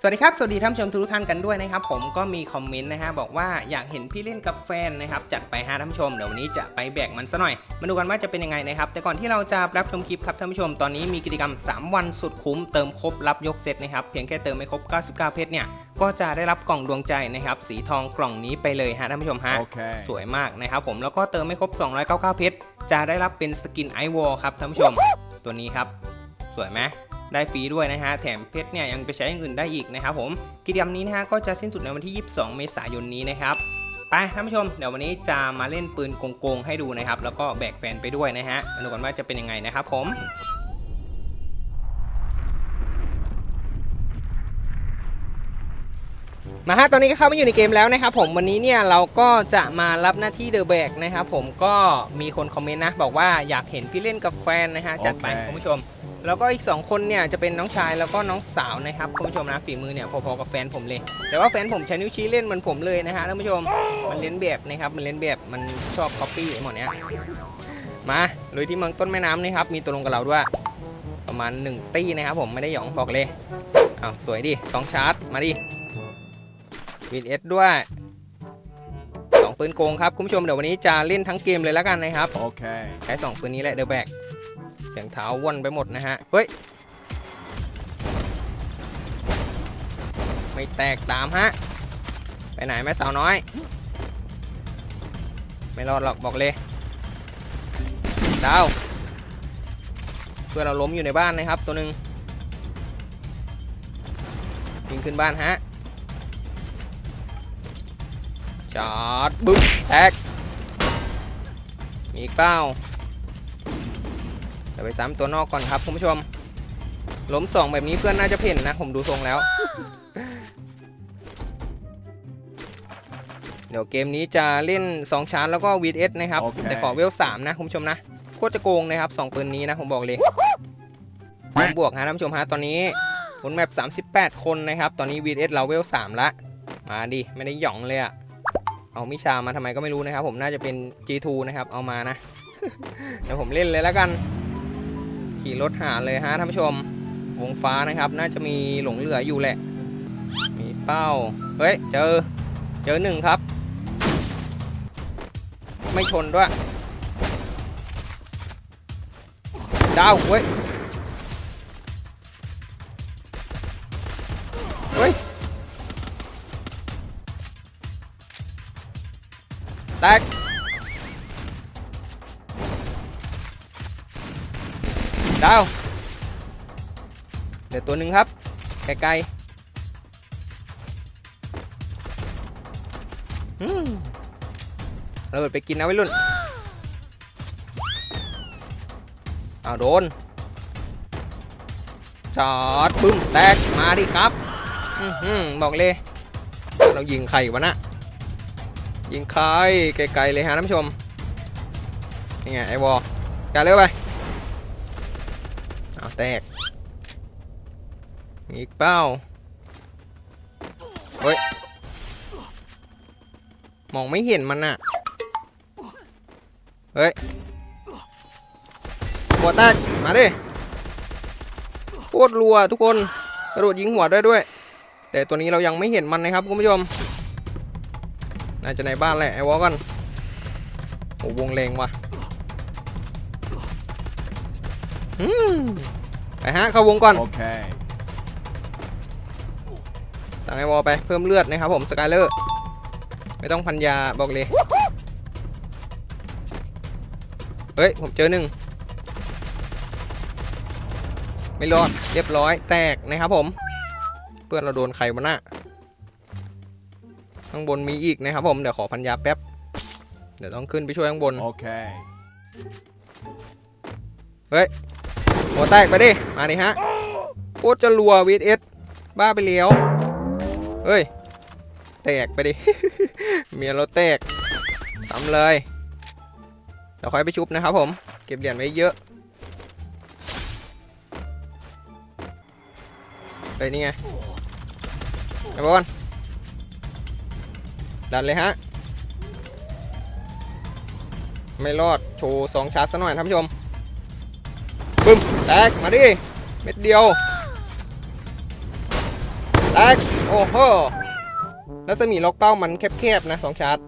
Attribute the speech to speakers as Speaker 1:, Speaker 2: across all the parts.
Speaker 1: สวัสดีครับ สวัสดีท่านผู้ชมทุกท่านกันด้วยนะครับ ผมก็มีคอมเมนต์นะฮะบอกว่าอยากเห็นพี่เล่นกับแฟนนะครับ จัดไปฮะท่านผู้ชมเดี๋ยววันนี้จะไปแบกมันซะหน่อย มาดูกันว่าจะเป็นยังไงนะครับ แต่ก่อนที่เราจะรับชมคลิปครับท่านผู้ชมตอนนี้มีกิจกรรม 3 วันสุดคุ้มเติมครบรับยกเซตนะครับเพียงแค่เติมไม่ครบ 99 เพชรเนี่ยก็จะได้รับกล่องดวงใจนะครับสีทองกล่องนี้ไปเลยฮะท่านผู้ชมฮะ
Speaker 2: Okay.
Speaker 1: สวยมากนะครับผมแล้วก็เติมไม่ครบ 299 เพชรจะได้รับเป็นสกินไอวอลครับท่านผู้ชม ตัวนี้ครับ สวยไหม ได้ฟรีด้วยนะฮะแถมเพชรเนี่ยยังไปใช้อย่างอื่นได้อีกนะครับผมกิจกรรมนี้นะฮะก็จะสิ้นสุดในวันที่ 22 เมษายนนี้นะครับไปท่านผู้ชมเดี๋ยววันนี้จะมาเล่นปืนโกงๆให้ดูนะครับแล้วก็แบกแฟนไปด้วยนะฮะมาดูกันว่าจะเป็นยังไงนะครับผม มาฮะตอนนี้ก็เข้ามาอยู่ในเกมแล้วนะครับผมวันนี้เนี่ยเราก็จะมารับหน้าที่เดอะแบกนะครับผมก็มีคนคอมเมนต์นะบอกว่าอยากเห็นพี่เล่นกับแฟนนะฮะจัดไป
Speaker 2: โอเค
Speaker 1: คุณผู้ชม แล้วก็อีก 2 คนเนี่ยจะเป็นน้องชายแล้วก็น้องสาวนะครับคุณผู้ชมนะฝีมือเนี่ยพอๆกับแฟนผมเลย แต่ว่าแฟนผมใช้นิ้วชี้เล่นเหมือนผมเลยนะฮะท่านผู้ชมมันเล่นแบบนะครับมันเล่นแบบมันชอบ copy ไอ้หมดเนี้ยมาลุยที่เมืองต้นแม่น้ำนี่ครับมีตัวลงกับเราด้วยประมาณ 1 ตี้นะครับผมไม่ได้หยองบอกเลยอ้าวสวยดิสองชาร์จมาดิ วีเอสด้วยสองปืนโกงครับ คุณผู้ชมเดี๋ยววันนี้จะเล่นทั้งเกมเลยแล้วกันนะครับ
Speaker 2: Okay.
Speaker 1: ใช้สองปืนนี้แหละเดอะแบกเสียงเท้าว่อนไปหมดนะฮะ เฮ้ย ไม่แตกตามฮะ ไปไหนแม่สาวน้อย ไม่รอดหรอกบอกเลยดาวเพื่อนเราล้มอยู่ในบ้านนะครับตัวหนึ่งยิงขึ้นบ้านฮะ จอดบึ้มแท็ก มีอีกเป้าเดี๋ยวไปซ้ำตัวนอกก่อนครับคุณผู้ชม ล้มสองแบบนี้เพื่อนน่าจะเพ่นนะ ผมดูทรงแล้ว เดี๋ยวเกมนี้จะเล่น 2 ชาร์จแล้วก็ VS นะครับ
Speaker 2: โอเค
Speaker 1: แต่ขอเวล3นะคุณผู้ชมนะ โคตรจะโกงนะครับ 2 ปืนนี้นะ ผมบอกเลยผมบวกฮะท่านผู้ชมฮะตอนนี้บนแมป38 คนนะครับ ตอนนี้ VS เราเวล3ละ มาดิ ไม่ได้หย่องเลยอะ เอามิชามาทำไมก็ไม่รู้นะครับ ผมน่าจะเป็น G2 นะครับ เอามานะ เดี๋ยวผมเล่นเลยแล้วกัน ขี่รถหาเลยฮะท่านผู้ชม วงฟ้านะครับ น่าจะมีหลงเหลืออยู่แหละ มีเป้า เฮ้ย เจอ เจอหนึ่งครับ ไม่ชนด้วย ดาวเว้ย แตกดาวเดี๋ยวตัวหนึ่งครับ ไกลๆเราเบิดไปกินนะวัยรุ่นเอาโดนจอดปึ้มแตกมาดิครับ บอกเลย เรายิงใครวะนะ ยิงใครไกลๆเลยฮะท่านผู้ชมนี่ไงไอวอลสการเร็วไปเอาแตกอีกเป้าเฮ้ยมองไม่เห็นมันน่ะเฮ้ยหัวแตกมาดิโคตรรัวทุกคนกระโดดยิงหัวได้ด้วย แต่ตัวนี้เรายังไม่เห็นมันนะครับคุณผู้ชม น่าจะในบ้านแหละไอ้วอลกันโอ้วงแรงว่ะอืมไปฮะเข้าวงก่อน
Speaker 2: Okay.
Speaker 1: สั่งไอวอลไปเพิ่มเลือดนะครับผมสกายเลอร์ไม่ต้องพันยาบอกเลย เฮ้ย ผมเจอหนึ่ง ไม่รอด เรียบร้อยแตกนะครับผม เพื่อนเราโดนใครวะน่ะ ข้างบนมีอีกนะครับผมเดี๋ยวขอพันยาแป๊บ เดี๋ยวต้องขึ้นไปช่วยข้างบน
Speaker 2: Okay.
Speaker 1: หัวแตกไปดิ มาดิฮะ โคตรจะรัววีเอสบ้าไปเลี้ยว เฮ้ย แตกไปดิ เมียเราแตกซ้ำเลยเดี๋ยวค่อยไปชุบนะครับผม เก็บเหรียญไว้เยอะเฮ้ยนี่ไงไอ้บอล ดันเลยฮะ ไม่รอดโชว์สองชาร์จซะหน่อยท่านผู้ชมบึ้มแตกมาดิ เม็ดเดียวกโอ้โหรัศมีล็อกเป้ามันแคบๆนะสองชาร์จ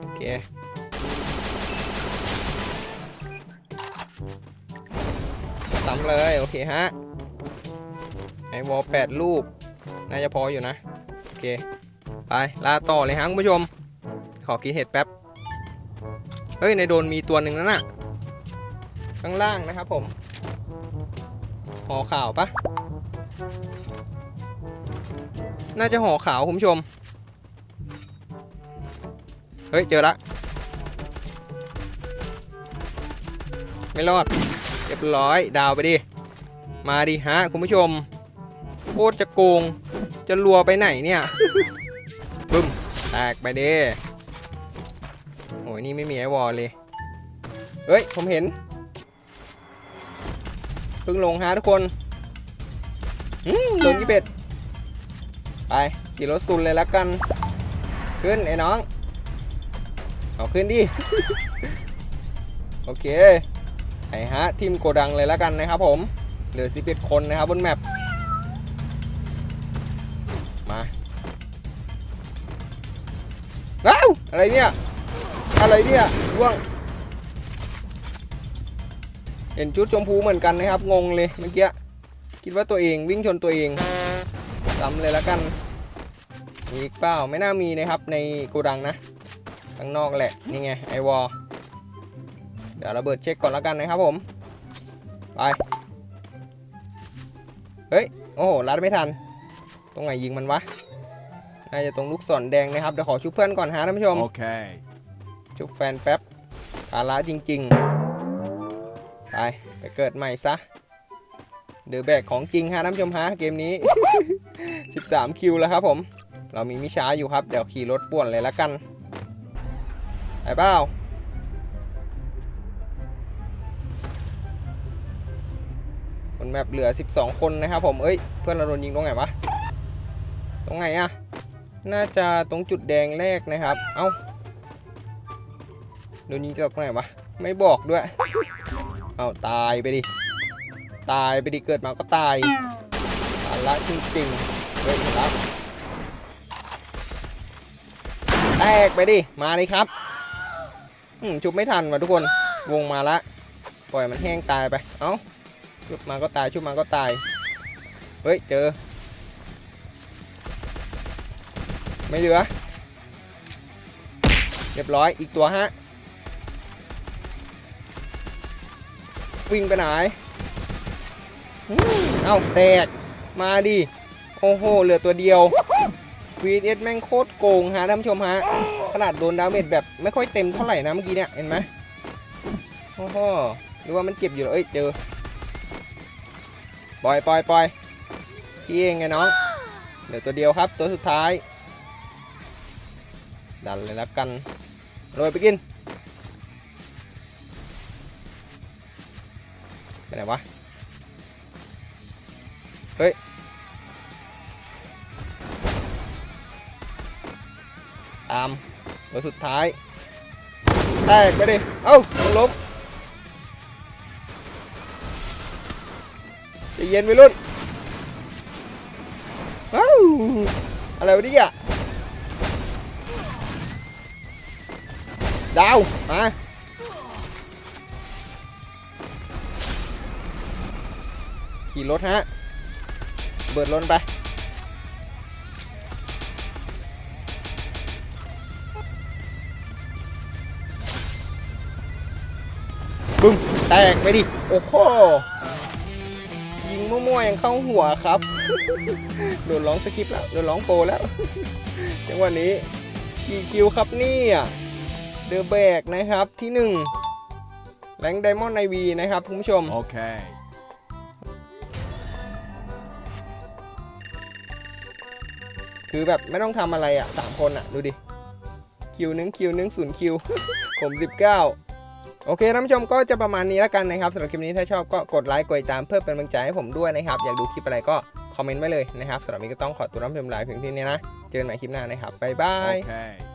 Speaker 1: โอเคซ้ำเลย โอเคฮะไอวอลแปดลูก น่าจะพออยู่นะ โอเค ไปลาต่อเลยฮะคุณผู้ชม ขอกินเห็ดแป๊บ เฮ้ยในโดนมีตัวหนึ่งนั่นน่ะ ข้างล่างนะครับผมห่อขาวปะน่าจะห่อขาวคุณผู้ชม เฮ้ย เจอละ ไม่รอดเรียบร้อยดาวไปดิ มาดิฮะคุณผู้ชมโคตรจะโกง จะรัวไปไหนเนี่ย แตกไปด้โอ้ยนี่ไม่มีไอวอลเลย เฮ้ย ผมเห็น เพิ่งลงฮะทุกคนโดนยี่เป็ดไปขี่รถซุนเลยแล้วกัน ขึ้นไอ้น้อง เอาขึ้นดิ โอเค ไอ้ฮะทีมโกดังเลยแล้วกันนะครับผม เหลือ11คนนะครับบนแมป อะไรเนี่ย อะไรเนี่ยร่วง เห็นชุดชมพูเหมือนกันนะครับ งงเลยเมื่อกี้ คิดว่าตัวเองวิ่งชนตัวเองซ้ำเลยแล้วกัน อีกเปล่าไม่น่ามีนะครับในโกดังนะ ข้างนอกแหละ นี่ไงไอวอลเดี๋ยวระเบิดเช็คก่อนแล้วกันนะครับผม ไป เฮ้ย โอ้โห รัดไม่ทัน ตรงไหนยิงมันวะ น่าจะตรงลูกศรแดงนะครับเดี๋ยวขอชุบเพื่อนก่อนฮะท่านผู้ชม
Speaker 2: Okay.
Speaker 1: ชุบแฟนแป๊บภาระจริง ๆ ไปไปเกิดใหม่ซะเดอะแบกของจริงฮะท่านผู้ชมฮะเกมนี้ 13 คิวแล้วครับผม เรามีมิช้าอยู่ครับ เดี๋ยวขี่รถป่วนเลยละกัน ไปเปล่าคนแมปเหลือ 12 คนนะครับผม เอ้ย เพื่อนเราโดนยิงตรงไหนวะ ตรงไหนอะ น่าจะตรงจุดแดงแรกนะครับ เอ้าโดนยิงจากไหนวะ ไม่บอกด้วย เอาตายไปดิ ตายไปดิ เกิดมาก็ตายตายละจริงๆเฮ้ยเห็นแล้วแตกไปดิ มาเลยครับอืมชุบไม่ทันว่ะทุกคน วงมาละ ปล่อยมันแห้งตายไป เอ้า ชุบมาก็ตาย ชุบมาก็ตาย เฮ้ย เจอ ไม่เหลือ เรียบร้อยอีกตัวฮะ วิ่งไปไหน เอ้าแตก มาดิ โอ้โห เหลือตัวเดียว VS แม่งโคตรโกงฮะท่านผู้ชมฮะ ขนาดโดนดาเมจแบบไม่ค่อยเต็มเท่าไหร่นะเมื่อกี้เนี่ย เห็นไหมโอ้โหหรือว่ามันเจ็บอยู่เหรอเอ้ยเจอปล่อยปล่อยปล่อยพี่เองไงน้องเหลือตัวเดียวครับตัวสุดท้าย ดันเลยแล้วกันโรยไปกินไปไหนวะ เฮ้ย ตามตัวสุดท้าย แตกไปดิ เอ้าลงล้มใจเย็นไปรุ่นเอ้าอะไรวะเนี่ย ดาว มา ขี่รถฮะ เบิดรถไป บึ้ม แตกไปดิ โอ้โห ยิงมั่วๆยังเข้าหัวครับ โดนร้องสคริปต์แล้ว โดนร้องโปแล้ว จังหวะนี้กี่คิวครับเนี่ย เดอะแบกนะครับที่1แรงไดมอนด์ไนวีนะครับคุณผู้ชม
Speaker 2: Okay.
Speaker 1: คือแบบไม่ต้องทำอะไรอะสามคนอะ ดูดิ คิวหนึ่งคิวหนึ่งศูนย์คิว ผม 19โอเคท่านผู้ชมก็จะประมาณนี้แล้วกันนะครับสำหรับคลิปนี้ถ้าชอบก็กดไลค์กดติดตามเพื่อเป็นกำลังใจให้ผมด้วยนะครับ อยากดูคลิปอะไรก็คอมเมนต์ไว้เลยนะครับสำหรับนี้ก็ต้องขอตัวรับชมไลฟ์เพียงเที่านี้นะ เจอกันใหม่คลิปหน้านะครับ บ๊ายบาย
Speaker 2: Okay.